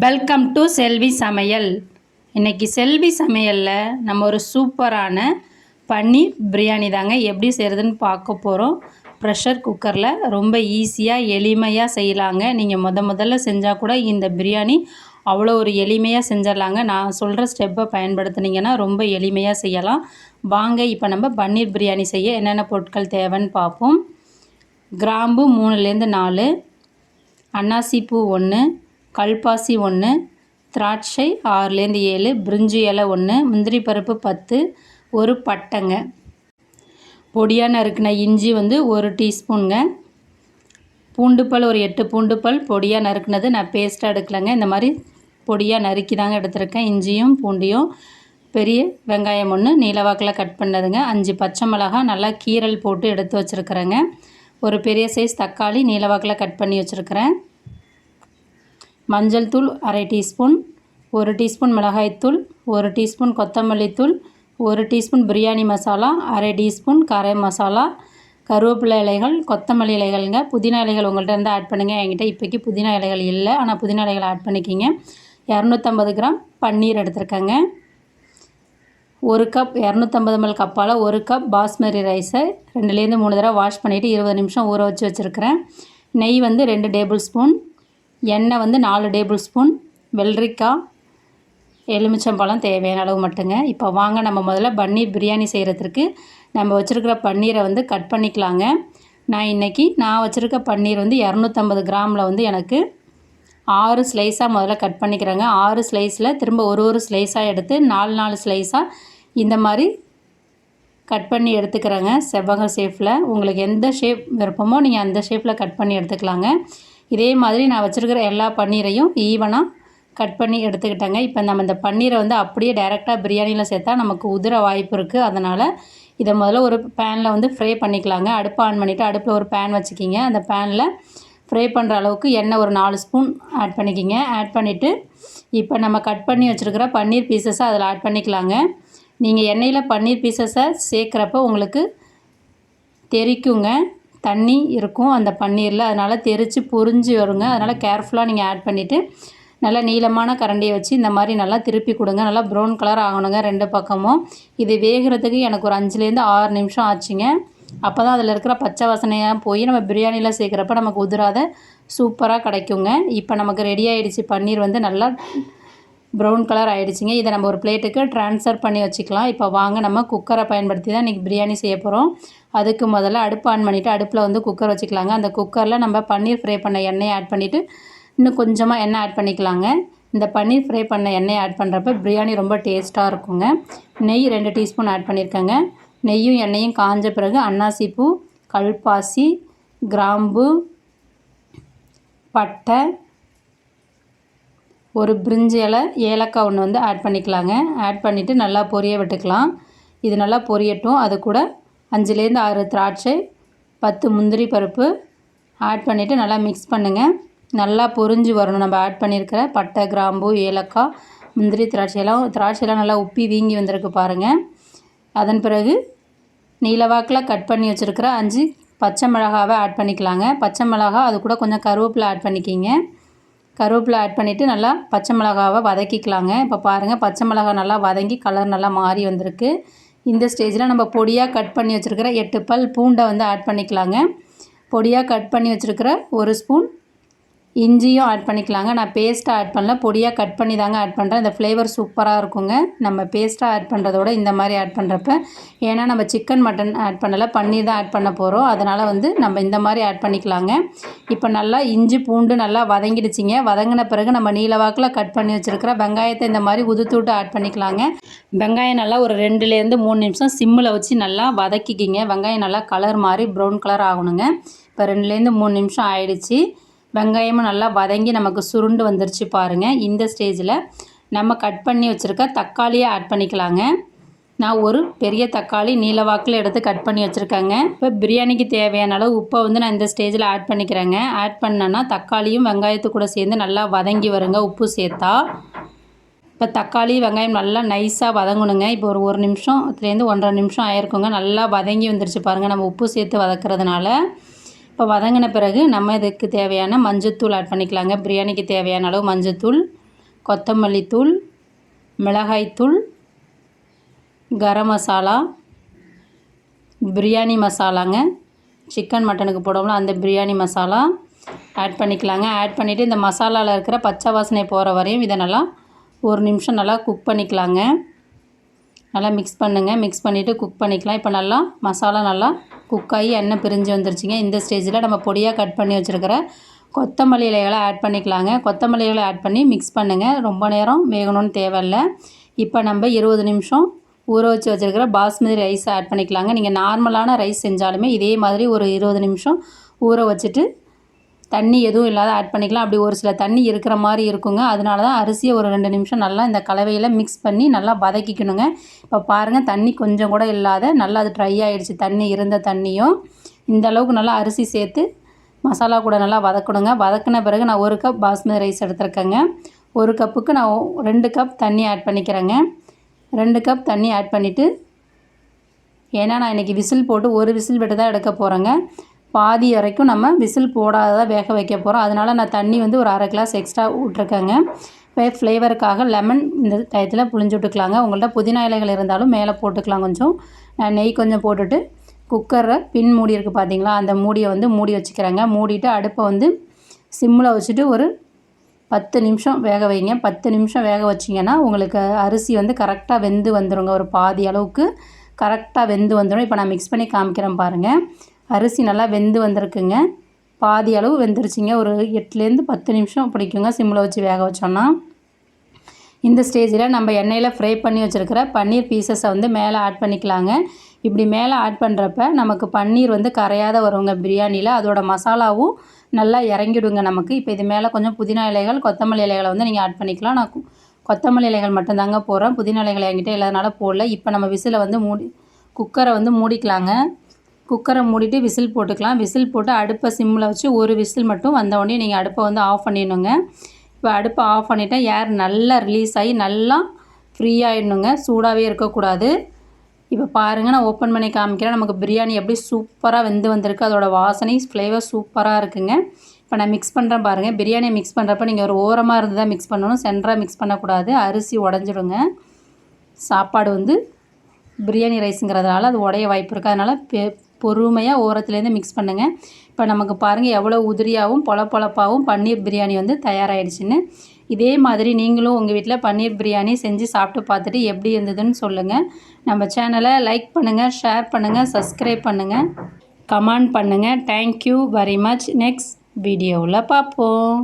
Welcome to செல்வி சமையல் இன்றைக்கி செல்வி சமையலில் நம்ம ஒரு சூப்பரான பன்னீர் பிரியாணி தாங்க எப்படி செய்கிறதுன்னு பார்க்க போகிறோம் ப்ரெஷர் குக்கரில் ரொம்ப ஈஸியாக எளிமையாக செய்யலாங்க. நீங்கள் முத முதல்ல செஞ்சால் கூட இந்த பிரியாணி அவ்வளோ ஒரு எளிமையாக செஞ்சிடலாங்க. நான் சொல்கிற ஸ்டெப்பை பயன்படுத்துனீங்கன்னா ரொம்ப எளிமையாக செய்யலாம். வாங்க இப்போ நம்ம பன்னீர் பிரியாணி செய்ய என்னென்ன பொருட்கள் தேவைன்னு பார்ப்போம். கிராம்பு மூணுலேருந்து நாலு அன்னாசி பூ ஒன்று கல்பாசி ஒன்று திராட்சை ஆறுலேருந்து ஏழு பிரிஞ்சி இலை ஒன்று முந்திரி பருப்பு பத்து ஒரு பட்டைங்க. பொடியாக நறுக்கின இஞ்சி வந்து ஒரு டீஸ்பூனுங்க. பூண்டுப்பல் ஒரு எட்டு பூண்டுப்பல் பொடியாக நறுக்குனது நான் பேஸ்ட்டாக எடுக்கலைங்க. இந்த மாதிரி பொடியாக நறுக்கி தாங்க எடுத்திருக்கேன். இஞ்சியும் பூண்டியும். பெரிய வெங்காயம் ஒன்று நீலவாக்கில் கட் பண்ணதுங்க. அஞ்சு பச்சை மிளகா நல்லா கீரல் போட்டு எடுத்து வச்சுருக்குறேங்க. ஒரு பெரிய சைஸ் தக்காளி நீலவாக்கில் கட் பண்ணி வச்சுருக்கிறேன். மஞ்சள் தூள் அரை டீஸ்பூன் ஒரு டீஸ்பூன் மிளகாய்த்தூள் ஒரு டீஸ்பூன் கொத்தமல்லி தூள் ஒரு டீஸ்பூன் பிரியாணி மசாலா அரை டீஸ்பூன் கரை மசாலா கருவேப்பிலை இலைகள் கொத்தமல்லி இலைகள்ங்க. புதினா இலைகள் உங்கள்கிட்ட இருந்து ஆட் பண்ணுங்கள் என்கிட்ட இப்போக்கி புதினா இலைகள் இல்லை. ஆனால் புதினா இலைகள் ஆட் பண்ணிக்கிங்க. இரநூத்தம்பது கிராம் பன்னீர் எடுத்திருக்கேங்க. ஒரு கப் இரநூத்தம்பது ml கப்பால் ஒரு கப் பாஸ்மதி ரைஸை ரெண்டுலேருந்து மூணு தடவை வாஷ் பண்ணிவிட்டு இருபது நிமிஷம் ஊற வச்சு வச்சுருக்கிறேன். நெய் வந்து ரெண்டு டேபிள் ஸ்பூன். எண்ணெய் வந்து நாலு டேபிள் ஸ்பூன் வெள்ளரிக்காய் எலுமிச்சம்பழம் தேவையான அளவு மட்டுங்க. இப்போ வாங்க நம்ம முதல்ல பன்னீர் பிரியாணி செய்கிறதுக்கு நம்ம வச்சுருக்கிற பன்னீரை வந்து கட் பண்ணிக்கலாங்க. நான் இன்றைக்கி நான் வச்சுருக்க பன்னீர் வந்து இரநூத்தம்பது கிராமில் வந்து எனக்கு ஆறு ஸ்லைஸாக முதல்ல கட் பண்ணிக்கிறேங்க. ஆறு ஸ்லைஸில் திரும்ப ஒரு ஒரு ஸ்லைஸாக எடுத்து நாலு நாலு ஸ்லைஸாக இந்த மாதிரி கட் பண்ணி எடுத்துக்கிறேங்க. செவ்வக ஷேப்பில் உங்களுக்கு எந்த ஷேப் விருப்பமோ நீங்கள் அந்த ஷேப்பில் கட் பண்ணி எடுத்துக்கலாங்க. இதே மாதிரி நான் வச்சுருக்கிற எல்லா பன்னீரையும் ஈவனாக கட் பண்ணி எடுத்துக்கிட்டேங்க. இப்போ நம்ம இந்த பன்னீரை வந்து அப்படியே டைரெக்டாக பிரியாணியில் சேர்த்தா நமக்கு உதிர வாய்ப்பு இருக்குது அதனால் இதை முதல்ல ஒரு பேனில் வந்து ஃப்ரை பண்ணிக்கலாங்க. அடுப்பை ஆன் பண்ணிவிட்டு அடுப்பில் ஒரு பேன் வச்சுக்கிங்க. அந்த பேனில் ஃப்ரை பண்ணுற அளவுக்கு எண்ணெய் ஒரு நாலு ஸ்பூன் ஆட் பண்ணிக்கிங்க. ஆட் பண்ணிவிட்டு இப்போ நம்ம கட் பண்ணி வச்சுருக்கிற பன்னீர் பீசஸை அதில் ஆட் பண்ணிக்கலாங்க. நீங்கள் எண்ணெயில் பன்னீர் பீசஸை சேர்க்குறப்ப உங்களுக்கு தெரிக்குங்க. தண்ணி இருக்கும் அந்த பன்னீரில். அதனால் தெரித்து பொறிஞ்சு வருங்க. அதனால் கேர்ஃபுல்லாக நீங்கள் ஆட் பண்ணிவிட்டு நல்லா நீளமான கரண்டியை வச்சு இந்த மாதிரி நல்லா திருப்பி கொடுங்க. நல்லா ப்ரௌன் கலர் ஆகணுங்க ரெண்டு பக்கமும். இது வேகிறதுக்கு எனக்கு ஒரு அஞ்சுலேருந்து ஆறு நிமிஷம் ஆச்சுங்க. அப்போ தான் அதில் இருக்கிற பச்சை வாசனையாக போய் நம்ம பிரியாணியில் சேர்க்குறப்ப நமக்கு உதிராத சூப்பராக கிடைக்குங்க. இப்போ நமக்கு ரெடி ஆகிடுச்சு பன்னீர் வந்து நல்லா ப்ரௌன் கலர் ஆகிடுச்சிங்க இதை நம்ம ஒரு பிளேட்டுக்கு ட்ரான்ஸ்ஃபர் பண்ணி வச்சுக்கலாம். இப்போ வாங்க நம்ம குக்கரை பயன்படுத்தி தான் இன்றைக்கி பிரியாணி செய்ய போகிறோம் அதுக்கு முதல்ல அடுப்பு ஆன் பண்ணிவிட்டு அடுப்பில் வந்து குக்கர் வச்சுக்கலாங்க. அந்த குக்கரில் நம்ம பன்னீர் ஃப்ரை பண்ண எண்ணெயை ஆட் பண்ணிவிட்டு இன்னும் கொஞ்சமாக எண்ணெய் ஆட் பண்ணிக்கலாங்க. இந்த பன்னீர் ஃப்ரை பண்ண எண்ணெய் ஆட் பண்ணுறப்ப பிரியாணி ரொம்ப டேஸ்ட்டாக இருக்குங்க. நெய் ரெண்டு டீஸ்பூன் ஆட் பண்ணியிருக்கேங்க நெய்யும் எண்ணெயும் காஞ்ச பிறகு அன்னாசிப்பூ கல்பாசி கிராம்பு பட்டை ஒரு பிரிஞ்சு இலை ஏலக்காய் ஒன்று வந்து ஆட் பண்ணிக்கலாங்க. ஆட் பண்ணிவிட்டு நல்லா பொரிய விட்டுக்கலாம். இது நல்லா பொரியட்டும். அது கூட அஞ்சுலேருந்து ஆறு திராட்சை பத்து முந்திரி பருப்பு ஆட் பண்ணிவிட்டு நல்லா மிக்ஸ் பண்ணுங்கள் நல்லா பொரிஞ்சு வரணும். நம்ம ஆட் பண்ணியிருக்கிற பட்டை கிராம்பு ஏலக்காய் முந்திரி திராட்சையெல்லாம் திராட்சையெல்லாம் நல்லா உப்பி வீங்கி வந்திருக்கு பாருங்கள் அதன் பிறகு நீலவாக்கில் கட் பண்ணி வச்சுருக்கிற அஞ்சு பச்சை மிளகாவை ஆட் பண்ணிக்கலாங்க. பச்சை மிளகா அது கூட கொஞ்சம் கருவேப்பிலை ஆட் பண்ணிக்கிங்க. கருவேப்பிலை ஆட் பண்ணிவிட்டு நல்லா பச்சை மிளகாவை வதக்கிக்கலாங்க. இப்போ பாருங்கள் பச்சை மிளகா நல்லா வதங்கி கலர் நல்லா மாறி வந்திருக்கு. இந்த ஸ்டேஜில் நம்ம பொடியாக கட் பண்ணி வச்சுருக்கிற எட்டு பல் பூண்டை வந்து ஆட் பண்ணிக்கலாங்க. பொடியாக கட் பண்ணி வச்சுருக்கிற ஒரு ஸ்பூன் இஞ்சியும் ஆட் பண்ணிக்கலாங்க. நான் பேஸ்ட்டாக ஆட் பண்ணல. பொடியாக கட் பண்ணி தாங்க ஆட் பண்ணுறேன் இந்த ஃப்ளேவர் சூப்பராக இருக்குங்க. நம்ம பேஸ்ட்டாக ஆட் பண்ணுறதோட இந்த மாதிரி ஆட் பண்ணுறப்ப ஏன்னா நம்ம சிக்கன் மட்டன் ஆட் பண்ணலை. பன்னீர் தான் ஆட் பண்ண போகிறோம் அதனால் வந்து நம்ம இந்த மாதிரி ஆட் பண்ணிக்கலாங்க. இப்போ நல்லா இஞ்சி பூண்டு நல்லா வதங்கிடுச்சிங்க. வதங்கின பிறகு நம்ம நீலவாக்கில் கட் பண்ணி வச்சுருக்கிற வெங்காயத்தை இந்த மாதிரி உதுத்துட்டு ஆட் பண்ணிக்கலாங்க. வெங்காயம் நல்லா ஒரு ரெண்டுலேருந்து மூணு நிமிஷம் சிம்மில் வச்சு நல்லா வதக்கிக்கிங்க. வெங்காயம் நல்லா கலர் மாதிரி ப்ரௌன் கலர் ஆகணுங்க. இப்போ ரெண்டுலேருந்து மூணு நிமிஷம் ஆயிடுச்சு. வெங்காயமும் நல்லா வதங்கி நமக்கு சுருண்டு வந்துருச்சு பாருங்கள் இந்த ஸ்டேஜில் நம்ம கட் பண்ணி வச்சுருக்க தக்காளியை ஆட் பண்ணிக்கலாங்க. நான் ஒரு பெரிய தக்காளி நீலவாக்கில் எடுத்து கட் பண்ணி வச்சுருக்கேங்க. இப்போ பிரியாணிக்கு தேவையான அளவு உப்பை வந்து நான் இந்த ஸ்டேஜில் ஆட் பண்ணிக்கிறேங்க. ஆட் பண்ணேன்னா தக்காளியும் வெங்காயத்து கூட சேர்ந்து நல்லா வதங்கி வருங்க. உப்பு சேர்த்தா. இப்போ தக்காளி வெங்காயம் நல்லா நைஸாக வதங்கணுங்க. இப்போ ஒரு ஒரு நிமிஷத்துலேருந்து ஒன்றரை நிமிஷம் ஆயிருக்குங்க. நல்லா வதங்கி வந்துருச்சு பாருங்கள் நம்ம உப்பு சேர்த்து வதக்கிறதுனால. இப்போ வதங்கின பிறகு நம்ம இதுக்கு தேவையான மஞ்சத்தூள் ஆட் பண்ணிக்கலாங்க. பிரியாணிக்கு தேவையான அளவு மஞ்சத்தூள் கொத்தமல்லி தூள் மிளகாய்த்தூள் கரம் மசாலா பிரியாணி மசாலாங்க. சிக்கன் மட்டனுக்கு போடுவோம்ல அந்த பிரியாணி மசாலா ஆட் பண்ணிக்கலாங்க. ஆட் பண்ணிவிட்டு இந்த மசாலாவில் இருக்கிற பச்சை வாசனை போகிற வரையும் இதை நல்லா ஒரு நிமிஷம் நல்லா குக் பண்ணிக்கலாங்க. நல்லா மிக்ஸ் பண்ணுங்கள் மிக்ஸ் பண்ணிவிட்டு குக் பண்ணிக்கலாம். இப்போ நல்லா மசாலா நல்லா குக் ஆகி எண்ணெய் பிரிஞ்சு வந்துருச்சுங்க. இந்த ஸ்டேஜில் நம்ம பொடியாக கட் பண்ணி வச்சுருக்கிற கொத்தமல்லி இலைகளை ஆட் பண்ணிக்கலாங்க. கொத்தமல்லி இலைகளை ஆட் பண்ணி மிக்ஸ் பண்ணுங்கள் ரொம்ப நேரம் வேகணும்னு தேவையில்லை. இப்போ நம்ம இருபது நிமிஷம் ஊற வச்சு வச்சுருக்கிற பாஸ்மதி ரைஸ் ஆட் பண்ணிக்கலாங்க. நீங்கள் நார்மலான ரைஸ் செஞ்சாலுமே இதே மாதிரி ஒரு இருபது நிமிஷம் ஊற வச்சுட்டு தண்ணி எதுவும் இல்லாத ஆட் பண்ணிக்கலாம். அப்படி ஒரு சில தண்ணி இருக்கிற மாதிரி இருக்குங்க. அதனால தான் அரிசியை ஒரு ரெண்டு நிமிஷம் நல்லா இந்த கலவையில் மிக்ஸ் பண்ணி நல்லா வதக்கிக்கணுங்க. இப்போ பாருங்கள் தண்ணி கொஞ்சம் கூட இல்லாத நல்லா அது ட்ரை ஆகிடுச்சு தண்ணி இருந்த தண்ணியும் இந்த அளவுக்கு நல்லா அரிசி சேர்த்து மசாலா கூட நல்லா வதக்கணுங்க. வதக்கின பிறகு நான் ஒரு கப் பாஸ்மதி ரைஸ் எடுத்துருக்கேங்க. ஒரு கப்புக்கு நான் ரெண்டு கப் தண்ணி ஆட் பண்ணிக்கிறேங்க. ரெண்டு கப் தண்ணி ஆட் பண்ணிவிட்டு ஏன்னா நான் இன்றைக்கி விசில் போட்டு ஒரு விசில் விட்டு தான் எடுக்க போகிறேங்க பாதி வரைக்கும் நம்ம விசில் போடாத வேக வைக்க போகிறோம் அதனால் நான் தண்ணி வந்து ஒரு அரை கிளாஸ் எக்ஸ்ட்ரா விட்ருக்கேங்க இப்போ ஃப்ளேவருக்காக லெமன் இந்த டயத்தில் புளிஞ்சு விட்டுக்கலாங்க. உங்கள்கிட்ட புதினா இலைகள் இருந்தாலும் மேலே போட்டுக்கலாம் கொஞ்சம். நான் நெய் கொஞ்சம் போட்டுட்டு குக்கரை பின் மூடி இருக்குது பார்த்தீங்களா அந்த மூடியை வந்து மூடி வச்சுக்கிறேங்க. மூடிட்டு அடுப்பை வந்து சிம்மில் வச்சுட்டு ஒரு பத்து நிமிஷம் வேக வைங்க. பத்து நிமிஷம் வேக வச்சிங்கன்னா உங்களுக்கு அரிசி வந்து கரெக்டாக வெந்து வந்துடுங்க ஒரு பாதி அளவுக்கு கரெக்டாக வெந்து வந்துடும் இப்போ நான் மிக்ஸ் பண்ணி காமிக்கிறேன் பாருங்கள் அரிசி நல்லா வெந்து வந்திருக்குங்க. பாதி அளவு வெந்துருச்சுங்க. ஒரு எட்டுலேருந்து பத்து நிமிஷம் பிடிக்குங்க சிம்மில் வச்சு வேக வச்சோன்னா இந்த ஸ்டேஜில் நம்ம எண்ணெயில் ஃப்ரை பண்ணி வச்சுருக்கிற பன்னீர் பீசஸை வந்து மேலே ஆட் பண்ணிக்கலாங்க. இப்படி மேலே ஆட் பண்ணுறப்ப நமக்கு பன்னீர் வந்து கரையாத வருங்க பிரியாணியில். அதோட மசாலாவும் நல்லா இறங்கிடுங்க நமக்கு. இப்போ இது மேலே கொஞ்சம் புதினா இலைகள் கொத்தமல்லி இலைகளை வந்து நீங்கள் ஆட் பண்ணிக்கலாம். நான் கொத்தமல்லி இலைகள் மட்டும்தாங்க போகிறோம் புதினா இலைகள் என்கிட்ட இல்லாதனால போடல. இப்போ நம்ம விசிலை வந்து மூடி குக்கரை வந்து மூடிக்கலாங்க. குக்கரை மூடிட்டு விசில் போட்டுக்கலாம். விசில் போட்டு அடுப்பை சிம்மில் வச்சு ஒரு விசில் மட்டும் வந்தவுடனே நீங்கள் அடுப்பை வந்து ஆஃப் பண்ணிடணுங்க. இப்போ அடுப்பை ஆஃப் பண்ணிவிட்டேன் ஏர் நல்லா ரிலீஸ் ஆகி நல்லா ஃப்ரீயாகிடணுங்க சூடாகவே இருக்கக்கூடாது. இப்போ பாருங்கள் நான் ஓப்பன் பண்ணி காமிக்கிறேன். நமக்கு பிரியாணி எப்படி சூப்பராக வெந்து வந்திருக்கு. அதோட வாசனை ஃப்ளேவர் சூப்பராக இருக்குங்க. இப்போ நான் மிக்ஸ் பண்ணுறேன் பாருங்கள் பிரியாணியை மிக்ஸ் பண்ணுறப்ப நீங்கள் ஒரு ஓரமாக இருந்து தான் மிக்ஸ் பண்ணணும் சென்டராக மிக்ஸ் பண்ணக்கூடாது. அரிசி உடஞ்சிடுங்க. சாப்பாடு வந்து பிரியாணி ரைஸுங்கிறதுனால அது உடைய வாய்ப்பு இருக்குது அதனால் பெ பொறுமையாக ஓரத்துலேருந்து மிக்ஸ் பண்ணுங்கள் இப்போ நமக்கு பாருங்கள் எவ்வளோ உதிரியாகவும் பொளபொழப்பாகவும் பன்னீர் பிரியாணி வந்து தயாராகிடுச்சின்னு இதே மாதிரி நீங்களும் உங்கள் வீட்டில் பன்னீர் பிரியாணி செஞ்சு சாப்பிட்டு பார்த்துட்டு எப்படி இருந்ததுன்னு சொல்லுங்கள் நம்ம சேனலை லைக் பண்ணுங்கள் ஷேர் பண்ணுங்கள் சப்ஸ்கிரைப் பண்ணுங்கள் கமெண்ட் பண்ணுங்கள் தேங்க்யூ வெரி மச் நெக்ஸ்ட் வீடியோவில் பார்ப்போம்.